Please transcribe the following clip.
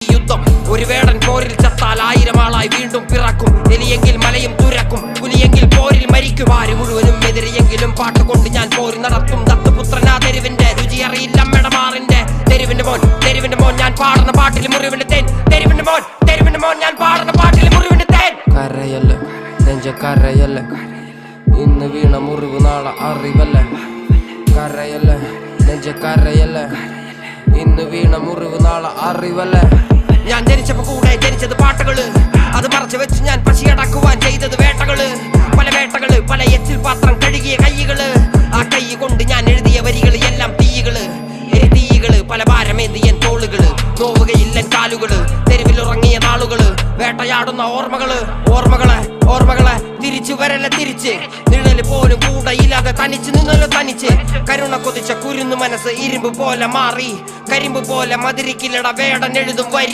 യുദ്ധം. ഒരു വേടൻ പോരിൽ ചത്താൽ ആയിരം ആളായി വീണ്ടും പിറക്കും. എലിയെങ്കിൽ മലയും തുരക്കും. പുലിയെങ്കിൽ പോരിൽ മരിക്കും. ആര് മുഴുവനും എതിരെയെങ്കിലും പാട്ടുകൊണ്ട് ഞാൻ പോരി നടത്തും. ദത്തുപുത്രനാ തെരുവിന്റെ രുചി അറിയില്ല മെടമാറിന്റെ തെരുവിന്റെ മോൻ തെരുവിന്റെ മോൻ ഞാൻ പാടുന്ന പാട്ടിൽ മുറിവിന്റെ തേൻ. തെരുവിന്റെ മോൻ തെരുവിന്റെ മോൻ ഞാൻ പാടുന്ന പാട്ടിൽ മുറിവിന്റെ തേൻ. കരയല്ല നെഞ്ച കരയല്ല. ഇന്ന് വീണ മുറിവ് നാളെ അറിവല്ല. കരയല്ല നെഞ്ച കരയല്ല. ഇന്ന് വീണ മുറിവ് നാളെ അറിവല്ല? ഞാൻ ജനിച്ചപ്പോ കൂടെ ജനിച്ചത് പാട്ടുകൾ. അത് മറച്ചു വെച്ച് ഞാൻ പശിയടക്കുവാൻ ചെയ്തത് വേട്ടകൾ. പല വേട്ടകൾ പല എച്ചിൽ പാത്രം കഴുകിയ കൈകൾ. ആ കൈ കൊണ്ട് ഞാൻ എഴുതിയ വരികൾ എല്ലാം തീകൾ. തീകൾ പല ഭാരമേന്തിയൻ തോളുകൾ. നോവുകയില്ല കാലുകൾ തെരുവിലുറങ്ങിയ നാളുകൾ. വേട്ടയാടുന്ന ഓർമ്മകൾ ഓർമ്മകളെ. തിരിച്ച് നിഴൽ പോലും കൂടയില്ലാതെ തനിച്ച് നിന്നല്ലോ തനിച്ച്. കരുണ കൊതിച്ച കുരുന്നു മനസ്സ് ഇരുമ്പ് പോലെ മാറി. കരിമ്പ് പോലെ മതിരിക്കില്ലട വേടൻ എഴുതും വരി.